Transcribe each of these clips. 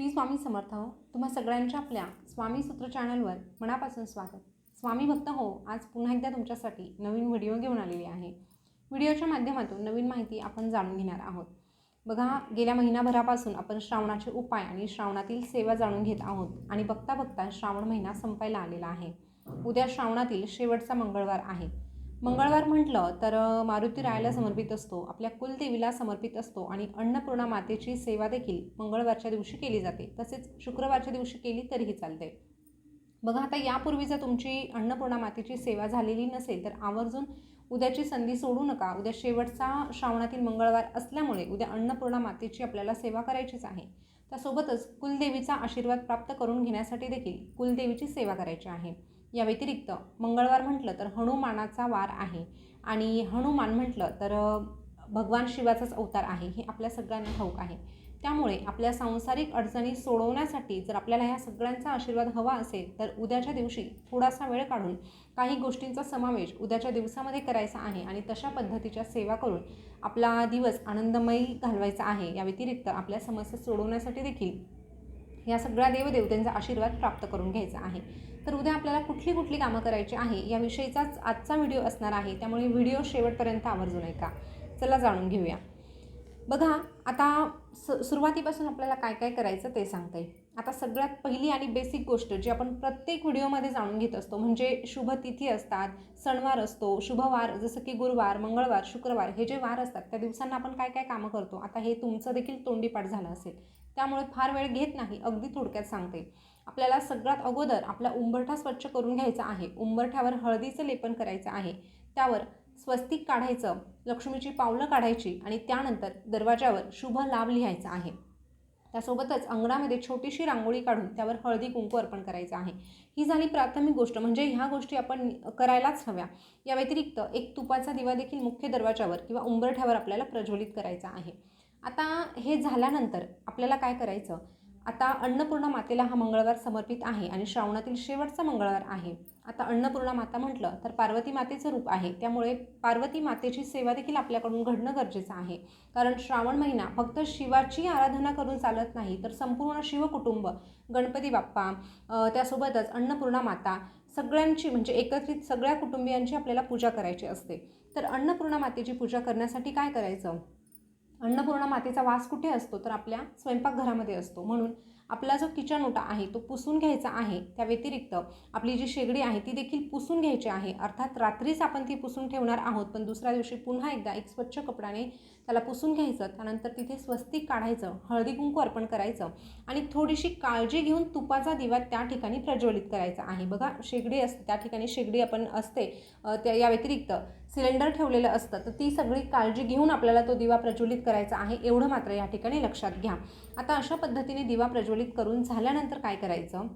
श्री स्वामी समर्थ हो. तुम्हा सगळ्यांच्या आपल्या स्वामी सूत्र चॅनलवर मनापासून स्वागत. स्वामी भक्त हो आज पुन्हा एकदा तुमच्यासाठी नवीन व्हिडिओ घेऊन आलेली आहे. व्हिडिओच्या माध्यमातून नवीन माहिती आपण जाणून घेणार आहोत. बघा गेल्या महिनाभरापासून आपण श्रावणाचे उपाय आणि श्रावणातील सेवा जाणून घेत आहोत आणि बघता बघता श्रावण महिना संपायला आलेला आहे. उद्या श्रावणातील शेवटचा मंगळवार आहे. मंगळवार म्हटलं तर मारुती रायाला समर्पित असतो. आपल्या कुलदेवीला समर्पित असतो आणि अन्नपूर्णा मातेची सेवा देखील मंगळवारच्या दिवशी केली जाते. तसेच शुक्रवारच्या दिवशी केली तरीही चालते. बघा आता यापूर्वी जर तुमची अन्नपूर्णा मातेची सेवा झालेली नसेल तर आवर्जून उद्याची संधी सोडू नका. उद्या शेवटचा श्रावणातील मंगळवार असल्यामुळे उद्या अन्नपूर्णा मातेची आपल्याला सेवा करायचीच आहे. त्यासोबतच कुलदेवीचा आशीर्वाद प्राप्त करून घेण्यासाठी देखील कुलदेवीची सेवा करायची आहे. या व्यतिरिक्त मंगळवार म्हटलं तर हनुमानाचा वार आहे. आणि हनुमान म्हटलं तर भगवान शिवाचाच अवतार आहे हे आपल्या सगळ्यांना ठाऊक आहे. त्यामुळे आपल्या सांसारिक अडचणी सोडवण्यासाठी जर आपल्याला ह्या सगळ्यांचा आशीर्वाद हवा असेल तर उद्याच्या दिवशी थोडासा वेळ काढून काही गोष्टींचा समावेश उद्याच्या दिवसामध्ये करायचा आहे आणि तशा पद्धतीच्या सेवा करून आपला दिवस आनंदमयी घालवायचा आहे या व्यतिरिक्त आपल्या समस्या सोडवण्यासाठी देखील या सगळ्या देवदेवतांचा आशीर्वाद प्राप्त करून घ्यायचा आहे. तर उद्या आपल्याला कुठली कुठली कामं करायची आहे याविषयीचाच आजचा व्हिडिओ असणार आहे. त्यामुळे व्हिडिओ शेवटपर्यंत आवर्जून ऐका. चला जाणून घेऊया. बघा आता स सुरुवातीपासून आपल्याला काय काय करायचं ते सांगते. आता सगळ्यात पहिली आणि बेसिक गोष्ट जी आपण प्रत्येक व्हिडिओमध्ये जाणून घेत असतो म्हणजे शुभ तिथी असतात सणवार असतो शुभवार जसं की गुरुवार मंगळवार शुक्रवार हे जे वार असतात त्या दिवसांना आपण काय काय कामं करतो? आता हे तुमचं देखील तोंडीपाठ झालं असेल. त्यामुळे फार वेळ घेत नाही अगदी थोडक्यात सांगते. आपल्याला सगळ्यात अगोदर आपला उंबरठा स्वच्छ करून घ्यायचा आहे. उंबरठ्यावर हळदीचं लेपन करायचं आहे. त्यावर स्वस्तिक काढायचं लक्ष्मीची पावलं काढायची आणि त्यानंतर दरवाजावर शुभ लाभ लिहायचा आहे. त्यासोबतच अंगणामध्ये छोटीशी रांगोळी काढून त्यावर हळदी कुंकू अर्पण करायचं आहे. ही झाली प्राथमिक गोष्ट. म्हणजे ह्या गोष्टी आपण करायलाच हव्या. या व्यतिरिक्त एक तुपाचा दिवा देखील मुख्य दरवाजावर किंवा उंबरठ्यावर आपल्याला प्रज्वलित करायचा आहे. आता हे झाल्यानंतर आपल्याला काय करायचं? आता अन्नपूर्णा मातेला हा मंगळवार समर्पित आहे आणि श्रावणातील शेवटचा मंगळवार आहे. आता अन्नपूर्णा माता म्हटलं तर पार्वती मातेचं रूप आहे. त्यामुळे पार्वती मातेची सेवा देखील आपल्याकडून घडणं गरजेचं आहे. कारण श्रावण महिना फक्त शिवाची आराधना करून चालत नाही तर संपूर्ण शिवकुटुंब गणपती बाप्पा त्यासोबतच अन्नपूर्णा माता सगळ्यांची म्हणजे एकत्रित सगळ्या कुटुंबियांची आपल्याला पूजा करायची असते. तर अन्नपूर्णा मातेची पूजा करण्यासाठी काय करायचं? अन्नपूर्णा मातेचा वास कुठे असतो? तर आपल्या स्वयंपाकघरामध्ये असतो. म्हणून आपला जो किचन ओटा आहे तो पुसून घ्यायचा आहे त्या व्यतिरिक्त आपली जी शेगडी आहे ती देखील पुसून घ्यायची आहे. अर्थात रात्रीच आपण ती पुसून ठेवणार आहोत पण दुसऱ्या दिवशी पुन्हा एकदा एक स्वच्छ कपड्याने त्याला पुसून घ्यायचं त्यानंतर तिथे स्वस्तिक काढायचं हळदी कुंकू अर्पण करायचं आणि थोडीशी काळजी घेऊन तुपाचा दिवा त्या ठिकाणी प्रज्वलित करायचा आहे. बघा शेगडी असते त्या ठिकाणी शेगडी आपण असते त्या या व्यतिरिक्त सिलेंडर ठेवलेलं असतं तर ती सगळी काळजी घेऊन आपल्याला तो दिवा प्रज्वलित करायचा आहे एवढं मात्र या ठिकाणी लक्षात घ्या. आता अशा पद्धतीने दिवा प्रज्वलित करून झाल्यानंतर काय करायचं?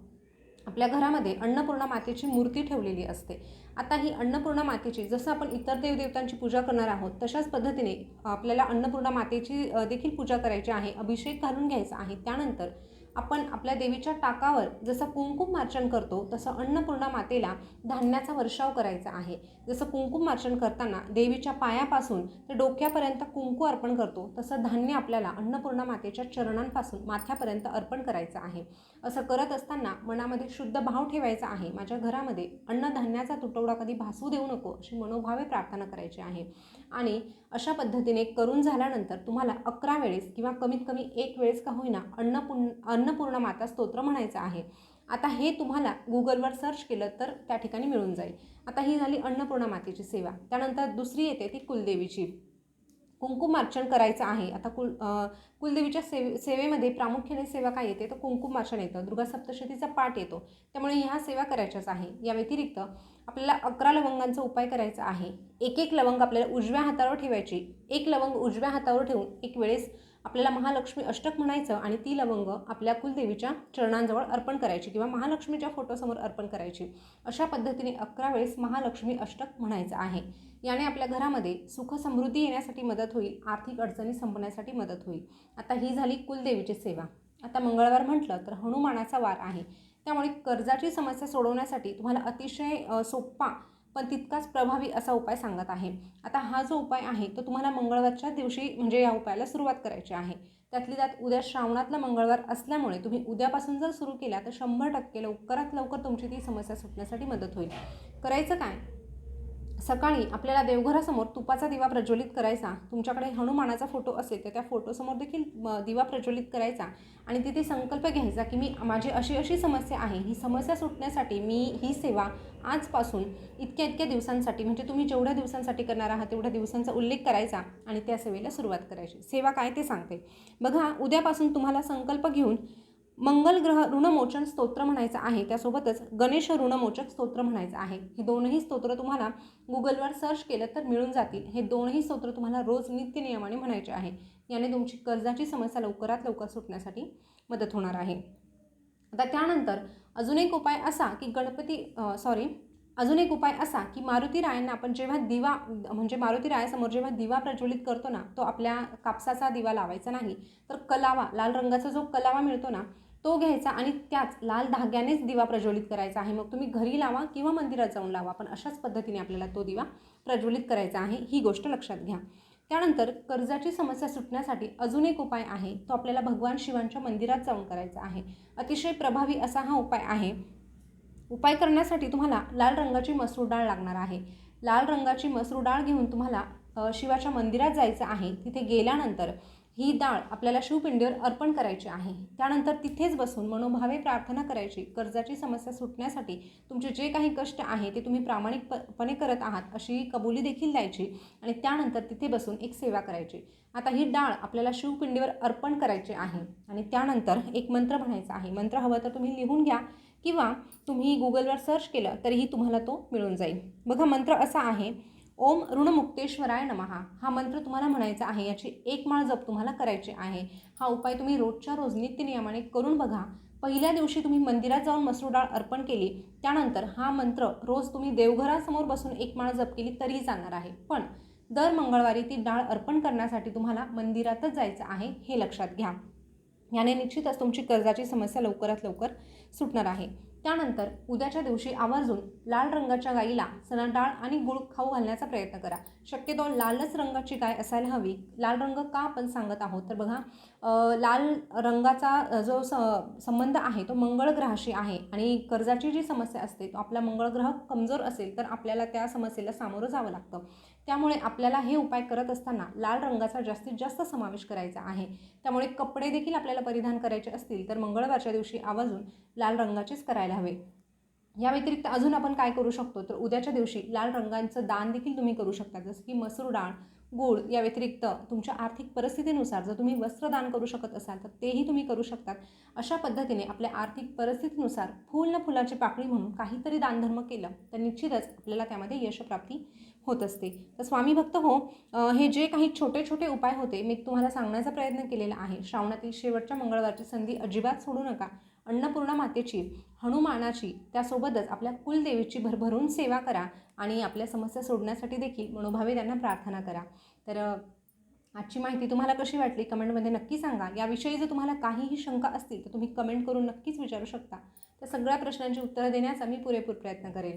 आपल्या घरामध्ये अन्नपूर्णा मातेची मूर्ती ठेवलेली असते. आता ही अन्नपूर्णा मातेची जसं आपण इतर देवदेवतांची पूजा करणार आहोत तशाच पद्धतीने आपल्याला अन्नपूर्णा मातेची देखील पूजा करायची आहे अभिषेक घालून घ्यायचा आहे. त्यानंतर आपण आपल्या देवीच्या टाकावर जसं कुंकुम मार्चन करतो तसं अन्नपूर्णा मातेला धान्याचा वर्षाव करायचा आहे. जसं कुंकुम मार्चन करताना देवीच्या पायापासून ते डोक्यापर्यंत कुंकू अर्पण करतो तसं धान्य आपल्याला अन्नपूर्णा मातेच्या चरणांपासून माथ्यापर्यंत अर्पण करायचं आहे. असं करत असताना मनामध्ये शुद्ध भाव ठेवायचा आहे. माझ्या घरामध्ये अन्नधान्याचा तुटवडा कधी भासू देऊ नको अशी मनोभावे प्रार्थना करायची आहे. आणि अशा पद्धतीने करून झाल्यानंतर तुम्हाला अकरा वेळेस किंवा कमीत कमी एक वेळेस का होईना अन्नपूर्ण अन्नपूर्णा माता स्तोत्र म्हणायचं आहे. आता हे तुम्हाला गुगलवर सर्च केलं तर त्या ठिकाणी मिळून जाईल. आता ही झाली अन्नपूर्णा मातेची सेवा. त्यानंतर दुसरी येते ती कुलदेवीची. कुंकुमार्चन करायचं आहे. आता कुल कुलदेवीच्या सेवे सेवेमध्ये प्रामुख्याने सेवा काय येते? तर कुंकुमार्चन येतं. दुर्गा सप्तशतीचा पाठ येतो. त्यामुळे ह्या सेवा करायच्याच आहे. या व्यतिरिक्त आपल्याला अकरा लवंगांचा उपाय करायचा आहे. एक एक लवंग आपल्याला उजव्या हातावर ठेवायची. एक लवंग उजव्या हातावर ठेवून एक वेळेस आपल्याला महालक्ष्मी अष्टक म्हणायचं आणि ती लवंग आपल्या कुलदेवीच्या चरणांजवळ अर्पण करायची किंवा महालक्ष्मीच्या फोटोसमोर अर्पण करायची. अशा पद्धतीने अकरा वेळेस महालक्ष्मी अष्टक म्हणायचं आहे. याने आपल्या घरामध्ये सुख समृद्धी येण्यासाठी मदत होईल आर्थिक अडचणी संपण्यासाठी मदत होईल. आता ही झाली कुलदेवीची सेवा. आता मंगळवार म्हटलं तर हनुमानाचा वार आहे. त्यामुळे कर्जाची समस्या सोडवण्यासाठी तुम्हाला अतिशय सोप्पा सोपा पण तितकाच प्रभावी असा उपाय सांगत आहे. आता हा जो उपाय आहे तो तुम्हाला मंगळवारच्या दिवशी म्हणजे या उपायाला सुरुवात करायची आहे. त्यातली त्यात उद्या श्रावणातला मंगळवार असल्यामुळे तुम्ही उद्यापासून जर सुरू केला तर शंभर टक्के लवकरात लवकर तुमची ती समस्या सुटण्यासाठी मदत होईल. करायचं काय? सकाळी आपल्याला देवघरासमोर तुपाचा दिवा प्रज्वलित करायचा. तुमच्याकडे हनुमानाचा फोटो असेल तर त्या फोटोसमोर देखील दिवा प्रज्वलित करायचा. आणि तिथे संकल्प घ्यायचा की मी माझी अशी अशी समस्या आहे. ही समस्या सुटण्यासाठी मी ही सेवा आजपासून इतक्या इतक्या दिवसांसाठी म्हणजे तुम्ही जेवढ्या दिवसांसाठी करणार आहात तेवढ्या दिवसांचा उल्लेख करायचा आणि त्या सेवेला सुरुवात करायची. सेवा काय ते सांगते. बघा उद्यापासून तुम्हाला संकल्प घेऊन मंगल ग्रह ऋणमोचन स्तोत्र म्हणायचं आहे. त्यासोबतच गणेश ऋणमोचक स्तोत्र म्हणायचं आहे. हे दोनही स्तोत्र तुम्हाला गुगलवर सर्च केलं तर मिळून जातील. हे दोनही स्तोत्र तुम्हाला रोज नित्य नियमाने म्हणायचे आहे. याने तुमची कर्जाची समस्या लवकरात लवकर सुटण्यासाठी मदत होणार आहे. आता त्यानंतर अजून एक उपाय असा की गणपती सॉरी अजून एक उपाय असा की मारुती रायांना आपण जेव्हा दिवा म्हणजे मारुती रायासमोर जेव्हा दिवा प्रज्वलित करतो ना तो आपल्या कापसाचा दिवा लावायचा नाही तर कलावा लाल रंगाचा जो कलावा मिळतो ना तो घ्यायचा आणि त्याच लाल धाग्यानेच दिवा प्रज्वलित करायचा आहे. मग तुम्ही घरी लावा किंवा मंदिरात जाऊन लावा पण अशाच पद्धतीने आपल्याला तो दिवा प्रज्वलित करायचा आहे. ही गोष्ट लक्षात घ्या. त्यानंतर कर्जाची समस्या सुटण्यासाठी अजून एक उपाय आहे. तो आपल्याला भगवान शिवांच्या मंदिरात जाऊन करायचा आहे. अतिशय प्रभावी असा हा उपाय आहे. उपाय करण्यासाठी तुम्हाला लाल रंगाची मसूर डाळ लागणार आहे. लाल रंगाची मसूर डाळ घेऊन तुम्हाला शिवाच्या मंदिरात जायचं आहे. तिथे गेल्यानंतर ही डाळ आपल्याला शिवपिंडीवर अर्पण करायची आहे. त्यानंतर तिथेच बसून मनोभावे प्रार्थना करायची. कर्जाची समस्या सुटण्यासाठी तुमचे जे काही कष्ट आहे ते तुम्ही प्रामाणिकपणे करत आहात अशी कबुली देखील द्यायची आणि त्यानंतर तिथे बसून एक सेवा करायची. आता ही डाळ आपल्याला शिवपिंडीवर अर्पण करायची आहे आणि त्यानंतर एक मंत्र म्हणायचा आहे. मंत्र हवं तर तुम्ही लिहून घ्या किंवा तुम्ही गुगलवर सर्च केलं तरीही तुम्हाला तो मिळून जाईल. बघा मंत्र असा आहे ओम ऋणमुक्तेश्वराय नमहा हा मंत्र तुम्हाला म्हणायचा आहे याची एक माळ जप तुम्हाला करायची आहे. हा उपाय तुम्ही रोजच्या रोज नित्यनियमाने करून बघा. पहिल्या दिवशी तुम्ही मंदिरात जाऊन मसूर डाळ अर्पण केली त्यानंतर हा मंत्र रोज तुम्ही देवघरासमोर बसून एक माळ जप केली तरीही चालणार आहे. पण दर मंगळवारी ती डाळ अर्पण करण्यासाठी तुम्हाला मंदिरातच जायचं आहे हे लक्षात घ्या. याने निश्चितच तुमची कर्जाची समस्या लवकरात लवकर सुटणार आहे. त्यानंतर उद्याच्या दिवशी आवर्जून लाल रंगाच्या गाईला चणा डाळ आणि गुळ खाऊ घालण्याचा प्रयत्न करा. शक्यतो लालच रंगाची गाय असायला हवी. लाल रंग का आपण सांगत आहोत? तर बघा लाल रंगाचा जो स संबंध आहे तो मंगळ ग्रहाशी आहे आणि कर्जाची जी समस्या असते तो आपला मंगळ ग्रह कमजोर असेल तर आपल्याला त्या समस्येला सामोरं जावं लागतं. त्यामुळे आपल्याला हे उपाय करत असताना लाल रंगाचा जास्तीत जास्त समावेश करायचा आहे. त्यामुळे कपडे देखील आपल्याला परिधान करायचे असतील तर मंगळवारच्या दिवशी आवर्जून लाल रंगाचेच करायला हवे. या व्यतिरिक्त अजून आपण काय करू शकतो? तर उद्याच्या दिवशी लाल रंगांचं दान देखील तुम्ही करू शकता. जसं की मसूर डाळ गुळ या व्यतिरिक्त तुमच्या आर्थिक परिस्थितीनुसार जर तुम्ही वस्त्रदान करू शकत असाल तर तेही तुम्ही करू शकतात. अशा पद्धतीने आपल्या आर्थिक परिस्थितीनुसार फूल न फुलाची पाकळी म्हणून काहीतरी दानधर्म केलं तर निश्चितच आपल्याला त्यामध्ये यशप्राप्ती होत असते. तर स्वामी भक्त हो हे जे काही छोटे छोटे उपाय होते मी तुम्हाला सांगण्याचा प्रयत्न केलेला आहे. श्रावणातील शेवटच्या मंगळवारची संधी अजिबात सोडू नका. अन्नपूर्णा मातेची हनुमानाची त्यासोबतच आपल्या कुलदेवीची भरभरून सेवा करा आणि आपल्या समस्या सोडण्यासाठी देखील मनोभावे त्यांना प्रार्थना करा. तर आजची माहिती तुम्हाला कशी वाटली कमेंटमध्ये नक्की सांगा. याविषयी जर तुम्हाला काहीही शंका असतील तर तुम्ही कमेंट करून नक्कीच विचारू शकता. त्या सगळ्या प्रश्नांची उत्तरं देण्याचा मी पुरेपूर प्रयत्न करेन.